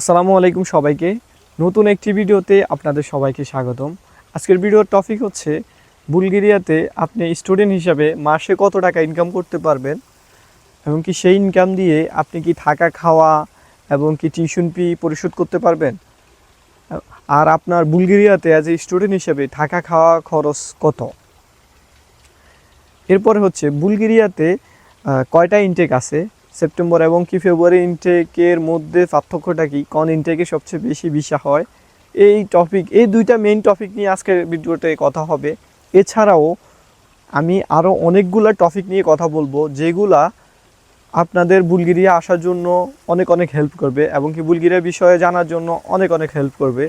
আসসালামু আলাইকুম সবাইকে। নতুন একটি ভিডিওতে আপনাদের সবাইকে স্বাগতম। আজকের ভিডিওর টপিক হচ্ছে, বুলগেরিয়াতে আপনি স্টুডেন্ট হিসাবে মাসে কত টাকা ইনকাম করতে পারবেন? এবং কি সেই ইনকাম দিয়ে আপনি কি থাকা, খাওয়া এবং কি টিউশন ফি পরিশোধ করতে পারবেন? আর আপনার বুলগেরিয়াতে অ্যাজ এ স্টুডেন্ট হিসেবে থাকা, খাওয়া খরচ কত? এরপরে হচ্ছে, বুলগেরিয়াতে কয়টা ইনটেক আছে? সেপ্টেম্বর এবং কি ফেব্রুয়ারি ইনটেকের মধ্যে পার্থক্যটা কি? কোন ইনটেকে সবচেয়ে বেশি ভিসা হয়? এই টপিক এই দুইটা মেইন টপিক নিয়ে আজকের ভিডিওতে কথা হবে। এছাড়াও আমি আরও অনেকগুলো টপিক নিয়ে কথা বলব, যেগুলা আপনাদের বুলগেরিয়া আসার জন্য অনেক অনেক হেল্প করবে এবং কি বুলগেরিয়া বিষয়ে জানার জন্য অনেক অনেক হেল্প করবে।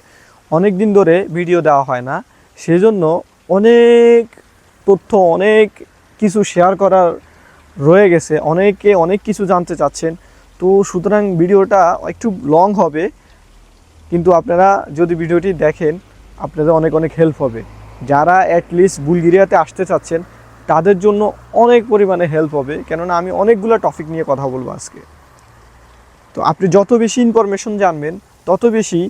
অনেক দিন ধরে ভিডিও দেওয়া হয় না। সেজন্য অনেক তথ্য, অনেক কিছু শেয়ার করার রয়ে গেছে, অনেকে অনেক কিছু জানতে চাচ্ছেন। তো সুতরাং ভিডিওটা একটু লং হবে, কিন্তু আপনারা যদি ভিডিওটি দেখেন, আপনাদের অনেক অনেক হেল্প হবে। যারা অ্যাটলিস্ট বুলগেরিয়াতে আসতে চাচ্ছেন, তাদের জন্য অনেক পরিমাণে হেল্প হবে, কেননা আমি অনেকগুলো টপিক নিয়ে কথা বলব আজকে। তো আপনি যত বেশি ইনফরমেশন জানবেন, তত বেশি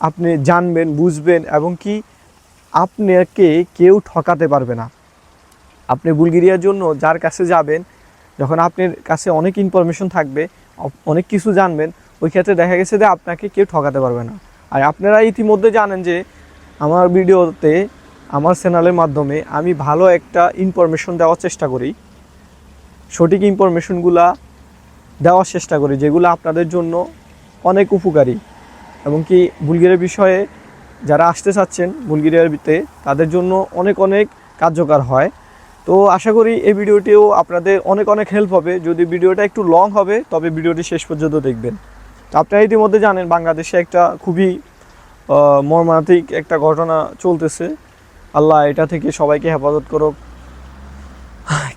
আপনি জানবেন, বুঝবেন এবং কি আপনাকে কেউ ঠকাতে পারবে না। আপনি বুলগেরিয়ার জন্য যার কাছে যাবেন যখন আপনার কাছে অনেক ইনফরমেশন থাকবে অনেক কিছু জানবেন, ওই ক্ষেত্রে দেখা গেছে যে আপনাকে কেউ ঠকাতে পারবে না। আর আপনারা ইতিমধ্যে জানেন যে আমার ভিডিওতে, আমার চ্যানেলের মাধ্যমে আমি ভালো একটা ইনফরমেশন দেওয়ার চেষ্টা করি। সঠিক ইনফরমেশনগুলা দেওয়ার চেষ্টা করি, যেগুলো আপনাদের জন্য অনেক উপকারী। এবং কি বুলগেরিয়ার বিষয়ে যারা আসতে চাচ্ছেন, বুলগেরিয়াতে তাদের জন্য অনেক অনেক কার্যকর হয়। তো আশা করি এই ভিডিওটিও আপনাদের অনেক অনেক হেল্প হবে। যদি ভিডিওটা একটু লং হবে, তবে ভিডিওটি শেষ পর্যন্ত দেখবেন। তো আপনারা ইতিমধ্যে জানেন, বাংলাদেশে একটা খুবই মর্মান্তিক একটা ঘটনা চলতেছে। আল্লাহ এটা থেকে সবাইকে হেফাজত করুক।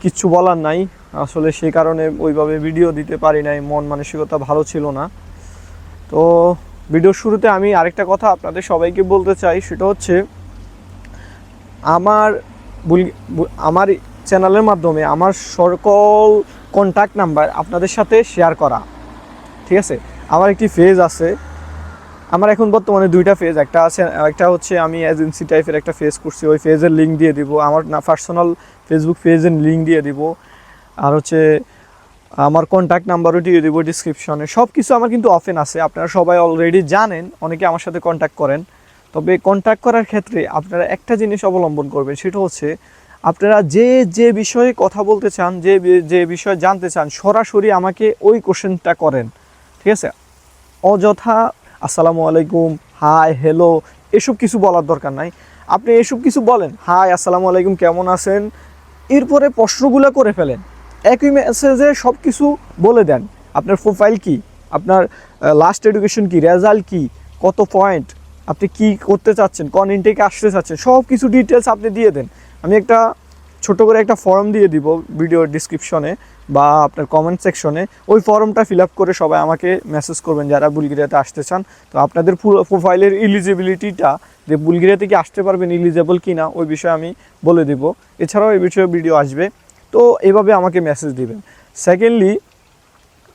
কিচ্ছু বলার নাই। আসলে সেই কারণে ওইভাবে ভিডিও দিতে পারি নাই। মন মানসিকতা ভালো ছিল না। তো ভিডিওর শুরুতে আমি আরেকটা কথা আপনাদের সবাইকে বলতে চাই। সেটা হচ্ছে, আমার আমার চ্যানেলের মাধ্যমে আমার সকল কন্ট্যাক্ট নাম্বার আপনাদের সাথে শেয়ার করা। ঠিক আছে? আমার একটি ফেজ আছে। আমার এখন বর্তমানে দুইটা ফেজ একটা আছে, একটা হচ্ছে আমি এজেন্সি টাইপের একটা ফেজ করছি, ওই ফেজের লিঙ্ক দিয়ে দিব। আমার না পার্সোনাল ফেসবুক পেজের লিঙ্ক দিয়ে দিব। আর হচ্ছে আমার কন্ট্যাক্ট নাম্বারও দিয়ে দিব ডিসক্রিপশনে সব কিছু আমার কিন্তু অফেন আছে। আপনারা সবাই অলরেডি জানেন, অনেকে আমার সাথে কন্ট্যাক্ট করেন। তবে কন্ট্যাক্ট করার ক্ষেত্রে আপনারা একটা জিনিস অবলম্বন করবেন, সেটা হচ্ছে আপনারা যে যে বিষয়ে কথা বলতে চান, যে যে বিষয়ে জানতে চান, সরাসরি আমাকে ওই কোশ্চেনটা করেন, ঠিক আছে? অযথা, আসসালামু আলাইকুম হাই হ্যালো এসব কিছু বলার দরকার নাই। আপনি এসব কিছু বলেন হাই আসসালামু আলাইকুম, কেমন আছেন? এরপরে প্রশ্নগুলো করে ফেলেন। একই মেসেজে সব কিছু বলে দেন। আপনার প্রোফাইল কি? আপনার লাস্ট এডুকেশন কি? রেজাল্ট কি? কত পয়েন্ট আপনি কি করতে চাচ্ছেন, কোন ইনটেকে আসতে চাচ্ছেন সব কিছু ডিটেলস আপনি দিয়ে দেন। আমি একটা ছোট করে একটা ফর্ম দিয়ে দিব ভিডিওর ডিসক্রিপশনে বা আপনার কমেন্ট সেকশনে ওই ফর্মটা ফিল আপ করে সবাই আমাকে মেসেজ করবেন যারা বুলগেরিয়াতে আসতে চান। তো আপনাদের পুরো প্রোফাইলের ইলিজিবিলিটিটা যে বুলগেরিয়াতে কি আসতে পারবেন ইলিজেবল কি না ওই বিষয়ে আমি বলে দিব। এছাড়াও এই বিষয়ে ভিডিও আসবে। তো এভাবে আমাকে মেসেজ দিবেন। সেকেন্ডলি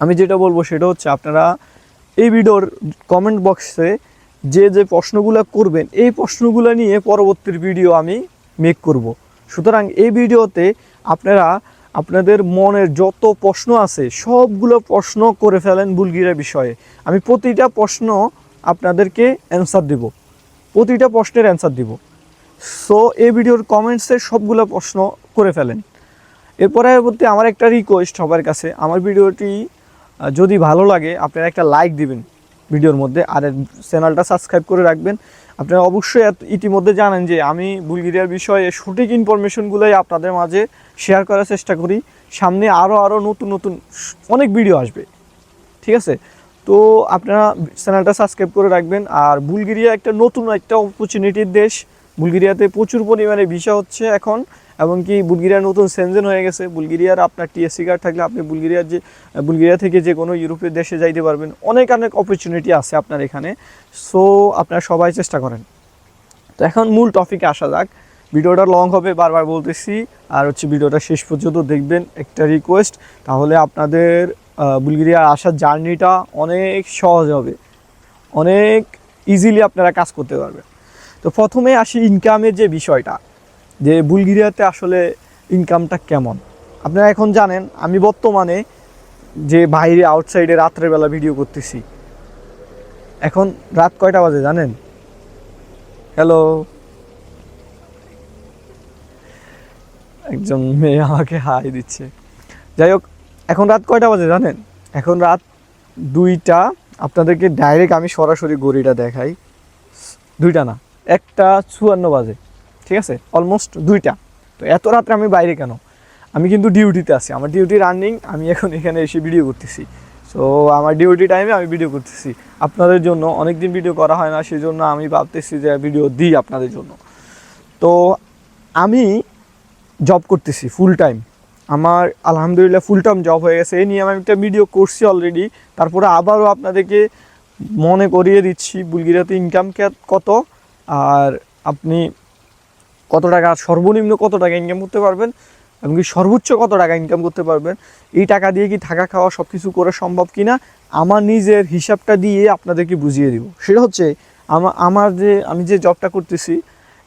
আমি যেটা বলব সেটা হচ্ছে আপনারা এই ভিডিওর কমেন্ট বক্সে যে যে প্রশ্নগুলো করবেন, এই প্রশ্নগুলো নিয়ে পরবর্তীর ভিডিও আমি মেক করব। সুতরাং এই ভিডিওতে আপনারা আপনাদের মনের যত প্রশ্ন আছে, সবগুলো প্রশ্ন করে ফেলেন বুলগিরা বিষয়ে। আমি প্রতিটা প্রশ্ন আপনাদেরকে অ্যান্সার দেব। প্রতিটা প্রশ্নের অ্যান্সার দিব। সো এই ভিডিওর কমেন্টসে সবগুলো প্রশ্ন করে ফেলেন। এর পরবর্তী আমার একটা রিকোয়েস্ট সবার কাছে। আমার ভিডিওটি যদি ভালো লাগে, আপনারা একটা লাইক দিবেন। ভিডিওর মধ্যে। আর চ্যানেলটা সাবস্ক্রাইব করে রাখবেন। আপনারা অবশ্যই ইতিমধ্যে জানেন যে আমি বুলগেরিয়ার বিষয়ে সঠিক ইনফরমেশনগুলোই আপনাদের মাঝে শেয়ার করার চেষ্টা করি। সামনে আরও আরও নতুন নতুন অনেক ভিডিও আসবে। ঠিক আছে? তো আপনারা চ্যানেলটা সাবস্ক্রাইব করে রাখবেন। আর বুলগেরিয়া একটা নতুন একটা অপরচুনিটির দেশ। বুলগেরিয়াতে প্রচুর পরিমাণে ভিসা হচ্ছে এখন। এবং কি বুলগেরিয়া নতুন সেনজেন হয়ে গেছে। বুলগেরিয়ার আপনার টিএসসি কার্ড থাকলে আপনি বুলগেরিয়ার যে বুলগেরিয়া থেকে যে কোনো ইউরোপের দেশে যাইতে পারবেন। অনেক অনেক অপরচুনিটি আছে আপনার এখানে। সো আপনারা সবাই চেষ্টা করেন। তো এখন মূল টপিকে আসা যাক। ভিডিওটা লং হবে বারবার বলতেছি। আর হচ্ছে ভিডিওটা শেষ পর্যন্ত দেখবেন। একটা রিকোয়েস্ট তাহলে আপনাদের আহ, বুলগেরিয়া আসার জার্নিটা অনেক সহজ হবে। অনেক ইজিলি আপনারা কাজ করতে পারবেন। তো প্রথমে আসি ইনকামের যে বিষয়টা। যে বুলগেরিয়াতে আসলে ইনকামটা কেমন? আপনারা এখন জানেন, আমি বর্তমানে যে বাইরে আউটসাইডে রাত্রের বেলা ভিডিও করতেছি। এখন রাত কয়টা বাজে জানেন? হ্যালো একজন মেয়ে আমাকে হাই দিচ্ছে। যাই হোক, এখন রাত কয়টা বাজে জানেন? এখন রাত দুইটা, আপনাদেরকে ডাইরেক্ট আমি সরাসরি গড়িটা দেখাই। দুইটা না, একটা চুয়ান্ন বাজে। ঠিক আছে? অলমোস্ট দুইটা। তো এত রাত্রে আমি বাইরে কেন? আমি কিন্তু ডিউটিতে আছি। আমার ডিউটি রানিং আমি এখন এখানে এসে ভিডিও করতেছি। সো আমার ডিউটি টাইমে আমি ভিডিও করতেছি। আপনাদের জন্য অনেক দিন ভিডিও করা হয় না সেই জন্য আমি ভাবতেছি যে ভিডিও দিই আপনাদের জন্য। তো আমি জব করতেছি ফুল টাইম আমার আলহামদুলিল্লাহ ফুল টাইম জব হয়ে গেছে। এই নিয়ে আমি একটা ভিডিও করছি অলরেডি তারপরে আবারও আপনাদেরকে মনে করিয়ে দিচ্ছি বুলগিরাতে ইনকাম কত? আর আপনি কত টাকা, সর্বনিম্ন কত টাকা ইনকাম করতে পারবেন? এবং কি সর্বোচ্চ কত টাকা ইনকাম করতে পারবেন? এই টাকা দিয়ে কি থাকা খাওয়া সব কিছু করা সম্ভব কি না আমার নিজের হিসাবটা দিয়ে আপনাদেরকে বুঝিয়ে দিব। সেটা হচ্ছে আমার আমার যে, আমি যে জবটা করতেছি,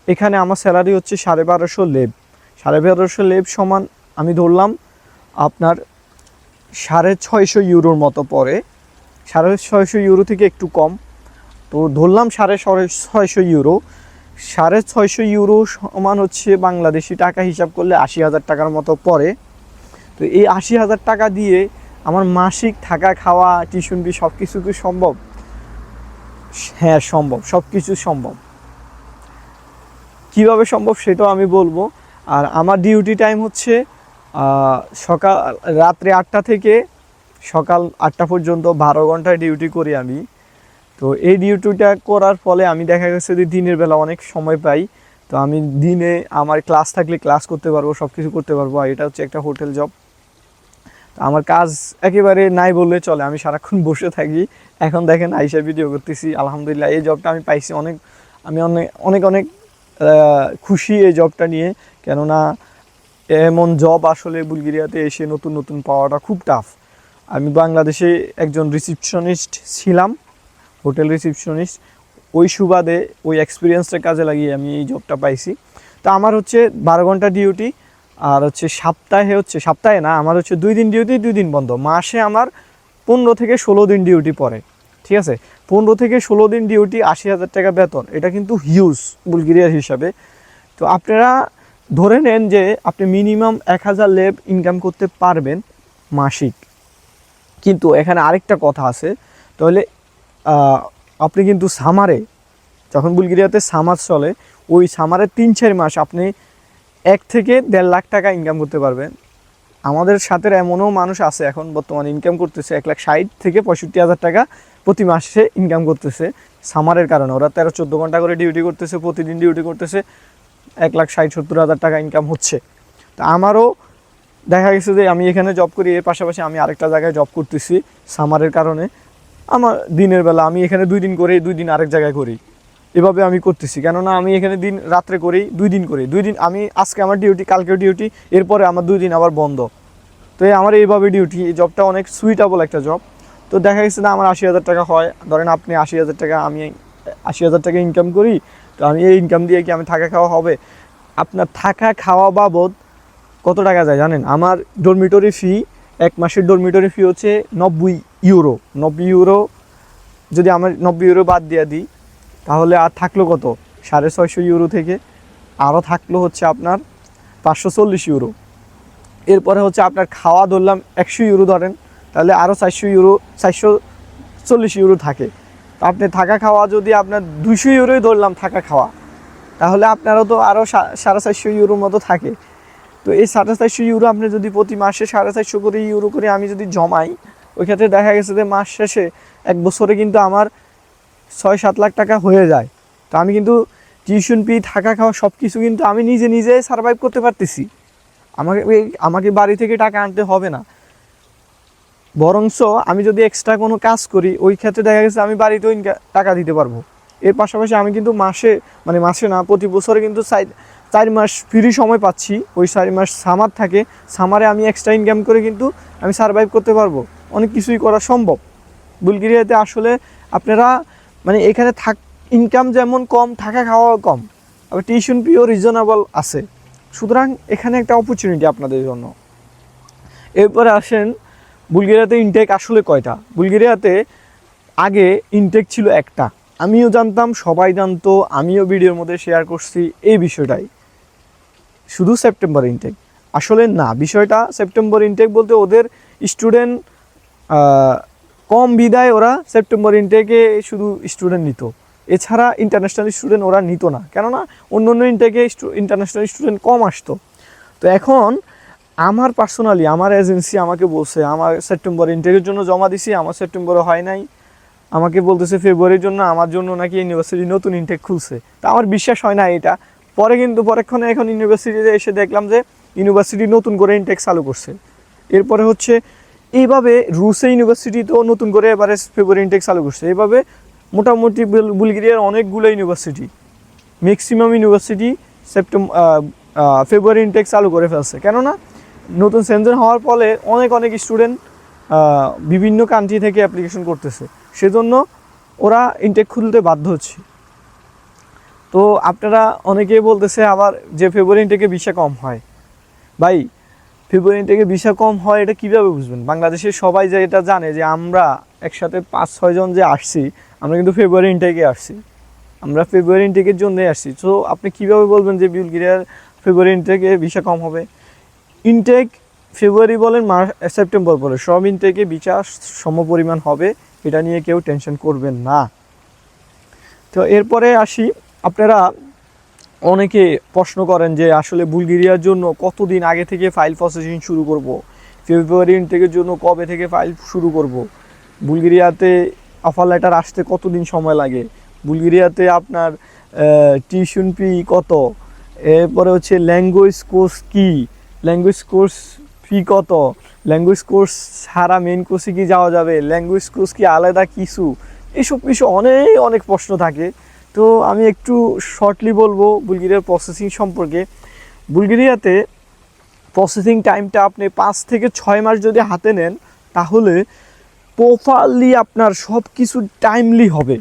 এখানে আমার স্যালারি হচ্ছে সাড়ে বারোশো লেব। সাড়ে বারোশো লেব সমান, আমি ধরলাম আপনার সাড়ে ছয়শো ইউরোর মতো পড়ে। সাড়ে ছয়শো ইউরো থেকে একটু কম। তো ধরলাম সাড়ে ছয়শো ইউরো। সাড়ে ছয়শো ইউরো সমান হচ্ছে বাংলাদেশি টাকা হিসাব করলে আশি হাজার টাকার মতো পড়ে। তো এই আশি হাজার টাকা দিয়ে আমার মাসিক থাকা, খাওয়া, টিউশন ফি সব কিছু কি সম্ভব? হ্যাঁ সম্ভব সব কিছু সম্ভব। কীভাবে সম্ভব সেটাও আমি বলব। আর আমার ডিউটি টাইম হচ্ছে সকাল, রাত্রে আটটা থেকে সকাল আটটা পর্যন্ত বারো ঘন্টায় ডিউটি করি আমি। তো এই ডিউটিটা করার ফলে আমি দেখা গেছে যে দিনের বেলা অনেক সময় পাই। তো আমি দিনে আমার ক্লাস থাকলে ক্লাস করতে পারব সব কিছু করতে পারব। আর এটা হচ্ছে একটা হোটেল জব। তো আমার কাজ একেবারে নাই বললে চলে, আমি সারাক্ষণ বসে থাকি। এখন দেখেন আইসা ভিডিও করতেছি, আলহামদুলিল্লাহ এই জবটা আমি পাইছি অনেক, আমি অনেক অনেক অনেক খুশি এই জবটা নিয়ে। কেননা এমন জব আসলে বুলগেরিয়াতে এসে নতুন নতুন পাওয়াটা খুব টাফ আমি বাংলাদেশে একজন রিসিপশনিস্ট ছিলাম। হোটেল রিসিপশনিস্ট, ওই সুবাদে, ওই এক্সপিরিয়েন্সটা কাজে লাগিয়ে আমি এই জবটা পাইছি। তো আমার হচ্ছে বারো ঘণ্টা ডিউটি আর হচ্ছে সপ্তাহে হচ্ছে, সপ্তাহে না, আমার হচ্ছে দুই দিন ডিউটি দুই দিন বন্ধ। মাসে আমার পনেরো থেকে ষোলো দিন ডিউটি পড়ে, ঠিক আছে? পনেরো থেকে ষোলো দিন ডিউটি আশি হাজার টাকা বেতন, এটা কিন্তু হিউজ বুলগেরিয়ার হিসাবে। তো আপনারা ধরে নেন যে আপনি মিনিমাম এক হাজার লেব ইনকাম করতে পারবেন মাসিক। কিন্তু এখানে আরেকটা কথা আছে, তাহলে আপনি কিন্তু সামারে, যখন বুলগেরিয়াতে সামার চলে, ওই সামারের তিন চার মাস আপনি এক থেকে দেড় লাখ টাকা ইনকাম করতে পারবেন। আমাদের সাথে এমনও মানুষ আছে এখন বর্তমানে ইনকাম করতেছে এক লাখ ষাট থেকে পঁয়ষট্টি হাজার টাকা প্রতি মাসে ইনকাম করতেছে সামারের কারণে। ওরা তেরো চোদ্দ ঘণ্টা করে ডিউটি করতেছে, প্রতিদিন ডিউটি করতেছে, এক লাখ ষাট সত্তর হাজার টাকা ইনকাম হচ্ছে। তা আমারও দেখা গেছে যে আমি এখানে জব করি, এর পাশাপাশি আমি আরেকটা জায়গায় জব করতেছি সামারের কারণে। আমার দিনের বেলা আমি এখানে দুই দিন করি দুই দিন আরেক জায়গায় করি। এভাবে আমি করতেছি। কেননা আমি এখানে দিন রাত্রে করি, দুই দিন করি। দুই দিন আমি, আজকে আমার ডিউটি কালকেও ডিউটি এরপরে আমার দুই দিন আবার বন্ধ। তো এই আমার এইভাবে ডিউটি এই জবটা অনেক সুইটেবল একটা জব তো দেখা গেছে না আমার আশি হাজার টাকা হয়। ধরেন আপনি আশি হাজার টাকা, আমি আশি হাজার টাকা ইনকাম করি, তো আমি এই ইনকাম দিয়ে কি আমি থাকা খাওয়া হবে? আপনার থাকা খাওয়া বাবদ কত টাকা যায় জানেন? আমার ডরমিটরি ফি এক মাসের ডরমিটরি ফি হচ্ছে নব্বই ইউরো, নব্বই ইউরো, যদি আমার নব্বই ইউরো বাদ দিয়ে দিই, তাহলে আর থাকল কত? সাড়ে ছয়শো ইউরো থেকে আরও থাকল হচ্ছে আপনার পাঁচশো চল্লিশ ইউরো। এরপরে হচ্ছে আপনার খাওয়া ধরলাম একশো ইউরো ধরেন, তাহলে আরও চারশো ইউরো, চারশো চল্লিশ ইউরো থাকে। আপনি থাকা খাওয়া যদি আপনার দুশো ইউরোই ধরলাম থাকা খাওয়া, তাহলে আপনারও তো আরও সাড়ে চারশো ইউরোর মতো থাকে। তো এই সাড়ে চারশো ইউরো আপনি যদি প্রতি মাসে সাড়ে চারশো করে ইউরো করে আমি যদি জমাই ওই ক্ষেত্রে দেখা গেছে যে মাস শেষে এক বছরে কিন্তু আমার ছয় সাত লাখ টাকা হয়ে যায়। তো আমি কিন্তু টিউশন ফি, থাকা খাওয়া সব কিছু কিন্তু আমি নিজে নিজে সার্ভাইভ করতে পারতেছি। আমাকে আমাকে বাড়ি থেকে টাকা আনতে হবে না। বরঞ্চ আমি যদি এক্সট্রা কোনো কাজ করি, ওই ক্ষেত্রে দেখা গেছে আমি বাড়িতেও টাকা দিতে পারব। এর পাশাপাশি আমি কিন্তু মাসে মানে মাসে না, প্রতি বছরে কিন্তু চার মাস ফ্রি সময় পাচ্ছি। ওই চার মাস সামার থাকে সামারে আমি এক্সট্রা ইনকাম করে কিন্তু আমি সার্ভাইভ করতে পারব। অনেক কিছুই করা সম্ভব। বুলগেরিয়াতে আসলে আপনারা মানে এখানে থাক ইনকাম যেমন কম, থাকা খাওয়াও কম। আবার টিউশন ফিও রিজনেবল আছে। সুতরাং এখানে একটা অপরচুনিটি আপনাদের জন্য। এরপরে আসেন, বুলগেরিয়াতে ইনটেক আসলে কয়টা? বুলগেরিয়াতে আগে ইনটেক ছিল একটা। আমিও জানতাম, সবাই জানতো, আমিও ভিডিওর মধ্যে শেয়ার করছি এই বিষয়টাই। শুধু সেপ্টেম্বর ইনটেক আসলে না, বিষয়টা সেপ্টেম্বর ইনটেক বলতে ওদের স্টুডেন্ট কম বিদায় ওরা সেপ্টেম্বর ইনটেকে শুধু স্টুডেন্ট নিত। এছাড়া ইন্টারন্যাশনাল স্টুডেন্ট ওরা নিত না। কেননা অন্য অন্য ইনটেকে ইন্টারন্যাশনাল স্টুডেন্ট কম আসতো। তো এখন আমার পার্সোনালি আমার এজেন্সি আমাকে বলছে, আমার সেপ্টেম্বর ইনটেকের জন্য জমা দিছি, আমার সেপ্টেম্বরে হয় নাই। আমাকে বলতেছে ফেব্রুয়ারির জন্য, আমার জন্য নাকি ইউনিভার্সিটি নতুন ইনটেক খুলছে। তা আমার বিশ্বাস হয় না এটা। পরে কিন্তু পরেক্ষণে এখন ইউনিভার্সিটিতে এসে দেখলাম যে ইউনিভার্সিটি নতুন করে ইনটেক চালু করছে। এরপরে হচ্ছে এইভাবে রুসে ইউনিভার্সিটিতেও নতুন করে এবারে ফেব্রুয়ারি ইনটেক চালু করছে। এইভাবে মোটামুটি বুল- বুলগেরিয়ার অনেকগুলো university maximum university September February intake চালু করে ফেলছে। কেননা নতুন সেন্সার হওয়ার ফলে অনেক অনেক স্টুডেন্ট বিভিন্ন কান্ট্রি থেকে অ্যাপ্লিকেশন করতেছে। সেজন্য ওরা ইনটেক খুলতে বাধ্য হচ্ছে। তো আপনারা অনেকেই বলতেছে আবার যে ফেব্রুয়ারি ইনটেকে ভিসা কম হয়। ভাই ফেব্রুয়ারি থেকে ভিসা কম হয়, এটা কীভাবে বুঝবেন? বাংলাদেশের সবাই যে এটা জানে যে আমরা একসাথে পাঁচ ছয়জন যে আসছি, আমরা কিন্তু ফেব্রুয়ারি ইনটেকে আসছি। আমরা ফেব্রুয়ারি ইনটেকের জন্যই আসছি। তো আপনি কীভাবে বলবেন যে বুলগেরিয়ার ফেব্রুয়ারি ইনটেকে ভিসা কম হবে? ইনটেক ফেব্রুয়ারি বলেন মার্চ সেপ্টেম্বর বলেন, সব ইনটেকে ভিসা সম পরিমাণ হবে, এটা নিয়ে কেউ টেনশন করবেন না। তো এরপরে আসি, আপনারা অনেকে প্রশ্ন করেন যে আসলে বুলগেরিয়ার জন্য কতদিন আগে থেকে ফাইল প্রসেসিং শুরু করব? ফেব্রুয়ারি ইনটেকের জন্য কবে থেকে ফাইল শুরু করব? বুলগেরিয়াতে অফার লেটার আসতে কতদিন সময় লাগে? বুলগেরিয়াতে আপনার টিউশন ফি কত? এরপরে হচ্ছে ল্যাঙ্গুয়েজ কোর্স কি? ল্যাঙ্গুয়েজ কোর্স ফি কত? ল্যাঙ্গুয়েজ কোর্স ছাড়া মেন কোর্সে কি যাওয়া যাবে? ল্যাঙ্গুয়েজ কোর্স কি আলাদা কিছু? এসব কিছু অনেক অনেক প্রশ্ন থাকে। তো আমি একটু শর্টলি বলব বুলগেরিয়ার প্রসেসিং সম্পর্কে। বুলগেরিয়াতে প্রসেসিং টাইমটা আপনি পাঁচ থেকে ছয় মাস যদি হাতে নেন, তাহলে প্রপারলি আপনার সব কিছু টাইমলি হবে।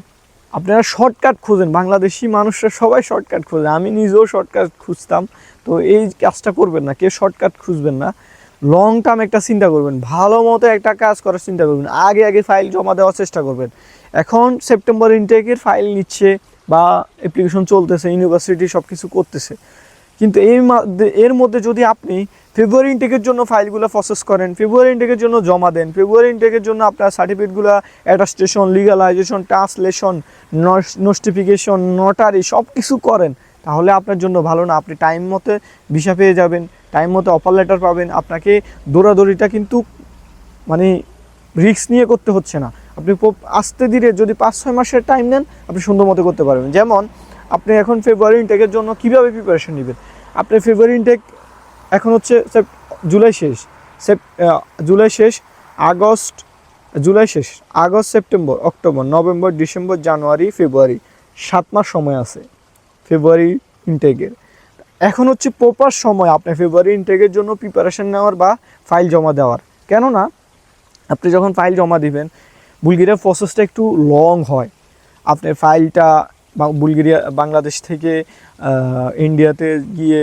আপনারা শর্টকাট খোঁজেন, বাংলাদেশি মানুষরা সবাই শর্টকাট খোঁজে। আমি নিজেও শর্টকাট খুঁজতাম, তো এই কাজটা করবেন না, কেউ শর্টকাট খুঁজবেন না। লং টার্ম একটা চিন্তা করবেন, ভালো মতো একটা কাজ করার চিন্তা করবেন। আগে আগে ফাইল জমা দেওয়ার চেষ্টা করবেন। এখন সেপ্টেম্বর ইনটেকের ফাইল নিচ্ছে বা অ্যাপ্লিকেশন চলতেছে ইউনিভার্সিটি সব কিছু করতেছে। কিন্তু এই এর মধ্যে যদি আপনি ফেব্রুয়ারি ইনটেকের জন্য ফাইলগুলো প্রসেস করেন ফেব্রুয়ারি ইনটেকের জন্য জমা দেন ফেব্রুয়ারি ইনটেকের জন্য আপনার সার্টিফিকেটগুলো attestation legalisation translation notification notary সব কিছু করেন, তাহলে আপনার জন্য ভালো না। আপনি টাইম মতো ভিসা পেয়ে যাবেন টাইম মতো অফার লেটার পাবেন। আপনাকে দৌড়াদৌড়িটা কিন্তু মানে রিস্ক নিয়ে করতে হচ্ছে না। আপনি আস্তে ধীরে যদি পাঁচ ছয় মাসের টাইম নেন, আপনি সুন্দর মতো করতে পারবেন। যেমন, আপনি এখন ফেব্রুয়ারি ইনটেকের জন্য কীভাবে প্রিপারেশন নেবেন? আপনি ফেব্রুয়ারি ইনটেক এখন হচ্ছে জুলাই শেষ। সেপ জুলাই শেষ আগস্ট জুলাই শেষ August September October November December January February সাত মাস সময় আছে ফেব্রুয়ারি ইনটেকের এখন হচ্ছে প্রপার সময় আপনি ফেব্রুয়ারি ইনটেকের জন্য প্রিপারেশন নেওয়ার বা ফাইল জমা দেওয়ার। কেননা, আপনি যখন ফাইল জমা দিবেন বুলগেরিয়ার প্রসেসটা একটু লং হয়। আপনার ফাইলটা বুলগেরিয়া, বাংলাদেশ থেকে ইন্ডিয়াতে গিয়ে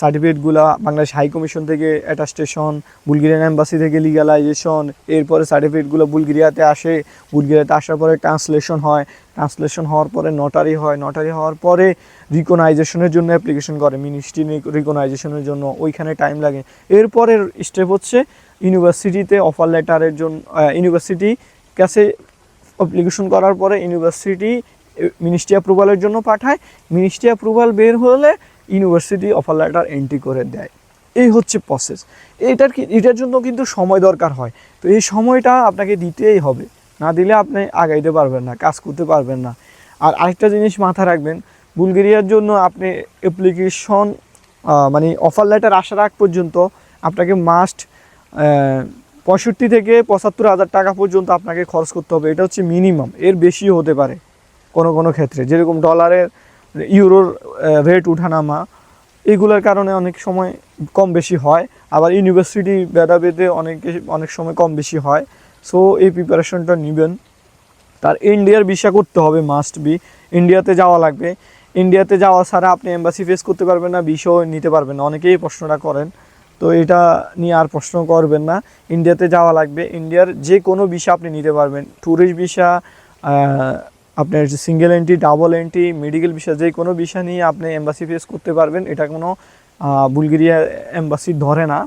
সার্টিফিকেটগুলো বাংলাদেশ হাই কমিশন থেকে অ্যাটাস্টেশন বুলগেরিয়ান এম্বাসি থেকে লিগালাইজেশন এরপরে সার্টিফিকেটগুলো বুলগেরিয়াতে আসে। বুলগেরিয়াতে আসার পরে ট্রান্সলেশন হয়। ট্রান্সলেশন হওয়ার পরে নটারি হয়। নটারি হওয়ার পরে রিকনাইজেশনের জন্য অ্যাপ্লিকেশন করে। মিনিস্ট্রি রিকনাইজেশনের জন্য ওইখানে টাইম লাগে। এরপরের স্টেপ হচ্ছে ইউনিভার্সিটিতে অফার লেটারের জন্য ইউনিভার্সিটি কাছে অ্যাপ্লিকেশন করার পরে ইউনিভার্সিটি মিনিস্ট্রি অ্যাপ্রুভালের জন্য পাঠায়। মিনিস্ট্রি অ্যাপ্রুভাল বের হলে ইউনিভার্সিটি অফার লেটার এন্ট্রি করে দেয়। এই হচ্ছে প্রসেস এটার কি, এটার জন্য কিন্তু সময় দরকার হয়। তো এই সময়টা আপনাকে দিতেই হবে। না দিলে আপনি আগাইতে পারবেন না, কাজ করতে পারবেন না। আর আরেকটা জিনিস মাথায় রাখবেন, বুলগেরিয়ার জন্য আপনি অ্যাপ্লিকেশন মানে অফার লেটার আসার আগ পর্যন্ত আপনাকে মাস্ট পঁয়ষট্টি থেকে পঁচাত্তর হাজার টাকা পর্যন্ত আপনাকে খরচ করতে হবে। এটা হচ্ছে মিনিমাম এর বেশিও হতে পারে কোনো কোনো ক্ষেত্রে। যেরকম ডলারের ইউরোর রেট উঠানামা এগুলোর কারণে অনেক সময় কম বেশি হয়। আবার ইউনিভার্সিটি ভেদাভেদে অনেকে অনেক সময় কম বেশি হয়। সো এই প্রিপারেশনটা নেবেন। তার ইন্ডিয়ার ভিসা করতে হবে মাস্ট বি ইন্ডিয়াতে যাওয়া লাগবে। ইন্ডিয়াতে যাওয়া ছাড়া আপনি এম্বাসি ফেস করতে পারবেন না ভিসাও নিতে পারবেন না। অনেকেই প্রশ্নটা করেন। তো এটা নিয়ে আর প্রশ্ন করবেন না। ইন্ডিয়াতে যাওয়া লাগবে। ইন্ডিয়ার যে কোনো ভিসা আপনি নিতে পারবেন। ট্যুরিস্ট ভিসা আপনার single entry double entry medical visa যে কোনো ভিসা নিয়ে আপনি এম্বাসি ফেস করতে পারবেন। এটা কোনো বুলগেরিয়া এম্বাসি ধরে না।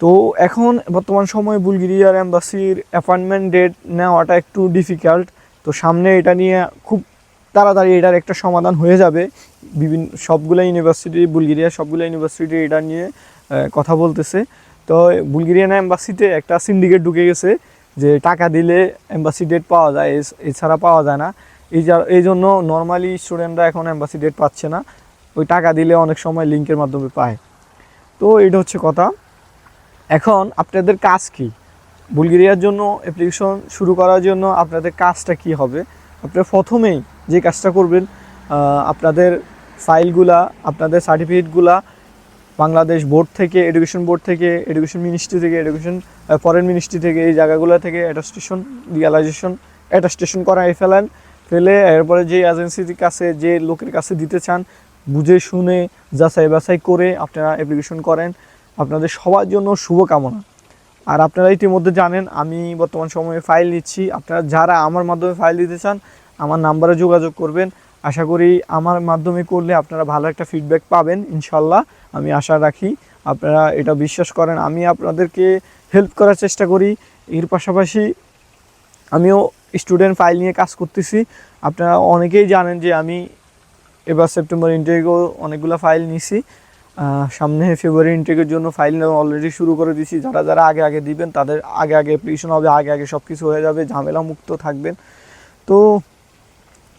তো এখন বর্তমান সময়ে বুলগেরিয়ার এম্বাসির অ্যাপয়েন্টমেন্ট ডেট নেওয়াটা একটু ডিফিকাল্ট তো সামনে এটা নিয়ে খুব তাড়াতাড়ি এটার একটা সমাধান হয়ে যাবে। বিভিন্ন, সবগুলো ইউনিভার্সিটি বুলগেরিয়া সবগুলো ইউনিভার্সিটি এটা নিয়ে কথা বলতেছে। তো বুলগেরিয়ান এম্বাসিতে একটা সিন্ডিকেট ঢুকে গেছে যে টাকা দিলে এম্বাসি ডেট পাওয়া যায় এছ- এছাড়া পাওয়া যায় না। এই এই জন্য নর্মালি স্টুডেন্টরা এখন এম্বাসি ডেট পাচ্ছে না। ওই টাকা দিলে অনেক সময় লিঙ্কের মাধ্যমে পায়। তো এটা হচ্ছে কথা। এখন আপনাদের কাজ কি? বুলগেরিয়ার জন্য অ্যাপ্লিকেশন শুরু করার জন্য আপনাদের কাজটা কি হবে? আপনারা প্রথমেই যে কাজটা করবেন আপনাদের ফাইলগুলা আপনাদের সার্টিফিকেটগুলা বাংলাদেশ বোর্ড থেকে, এডুকেশন বোর্ড থেকে, এডুকেশন মিনিস্ট্রি থেকে, এডুকেশন ফরেন মিনিস্ট্রি থেকে, এই জায়গাগুলো থেকে অ্যাটাস্টেশন রিয়ালাইজেশন অ্যাটাস্টেশন করাই ফেলেন। ফেলে এরপরে যে এজেন্সির কাছে, যে লোকের কাছে দিতে চান, বুঝে শুনে, যাচাই বাছাই করে আপনারা অ্যাপ্লিকেশন করেন। আপনাদের সবার জন্য শুভকামনা। আর আপনারা ইতিমধ্যে জানেন, আমি বর্তমান সময়ে ফাইল নিচ্ছি। আপনারা যারা আমার মাধ্যমে ফাইল দিতে চান, আমার নাম্বারে যোগাযোগ করবেন। আশা করি আমার মাধ্যমে করলে আপনারা ভালো একটা ফিডব্যাক পাবেন, ইনশাল্লাহ। আমি আশা রাখি আপনারা এটা বিশ্বাস করেন। আমি আপনাদেরকে হেল্প করার চেষ্টা করি। এর পাশাপাশি আমিও স্টুডেন্ট ফাইল নিয়ে কাজ করতেছি। আপনারা অনেকেই জানেন যে আমি এবার সেপ্টেম্বর ইন্টারভিউ অনেকগুলো ফাইল নিছি। সামনে ফেব্রুয়ারি ইনটেকের জন্য ফাইল অলরেডি শুরু করে দিয়েছি যারা যারা আগে আগে দিবেন, তাদের আগে আগে অ্যাপ্লিকেশন হবে, আগে আগে সব কিছু হয়ে যাবে ঝামেলা মুক্ত থাকবেন। তো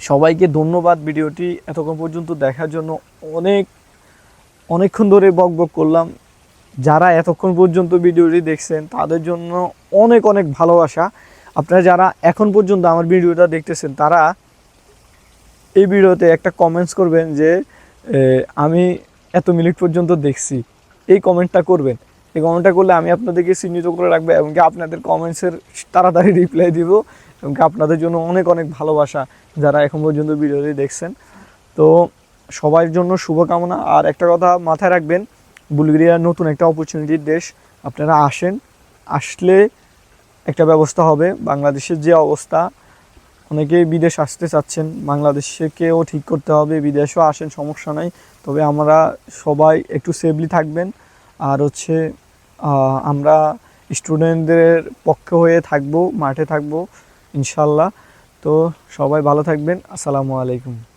সবাইকে ধন্যবাদ ভিডিওটি এতক্ষণ পর্যন্ত দেখার জন্য অনেক, অনেকক্ষণ ধরে বক বক করলাম। যারা এতক্ষণ পর্যন্ত ভিডিওটি দেখছেন, তাদের জন্য অনেক অনেক ভালোবাসা। আপনারা যারা এখন পর্যন্ত আমার ভিডিওটা দেখতেছেন, তারা এই ভিডিওতে একটা কমেন্টস করবেন যে আমি এত মিনিট পর্যন্ত দেখছি। এই কমেন্টটা করবেন। এই কমেন্টটা করলে আমি আপনাদেরকে চিহ্নিত করে রাখব এবং আপনাদের কমেন্টসের তাড়াতাড়ি রিপ্লাই দিব। এবং আপনাদের জন্য অনেক অনেক ভালোবাসা যারা এখন পর্যন্ত ভিডিওটি দেখছেন। তো সবার জন্য শুভকামনা। আর একটা কথা মাথায় রাখবেন বুলগেরিয়া নতুন একটা অপরচুনিটির দেশ, আপনারা আসেন, আসলে একটা ব্যবস্থা হবে। বাংলাদেশের যে অবস্থা, অনেকেই বিদেশ আসতে চাচ্ছেন, বাংলাদেশকেও ঠিক করতে হবে, বিদেশেও আসেন, সমস্যা নাই। তবে আমরা সবাই একটু সেফলি থাকবেন। আর হচ্ছে আমরা স্টুডেন্টদের পক্ষে হয়ে থাকব, মাঠে থাকব। ইনশাল্লাহ। তো সবাই ভালো থাকবেন। আসসালামু আলাইকুম।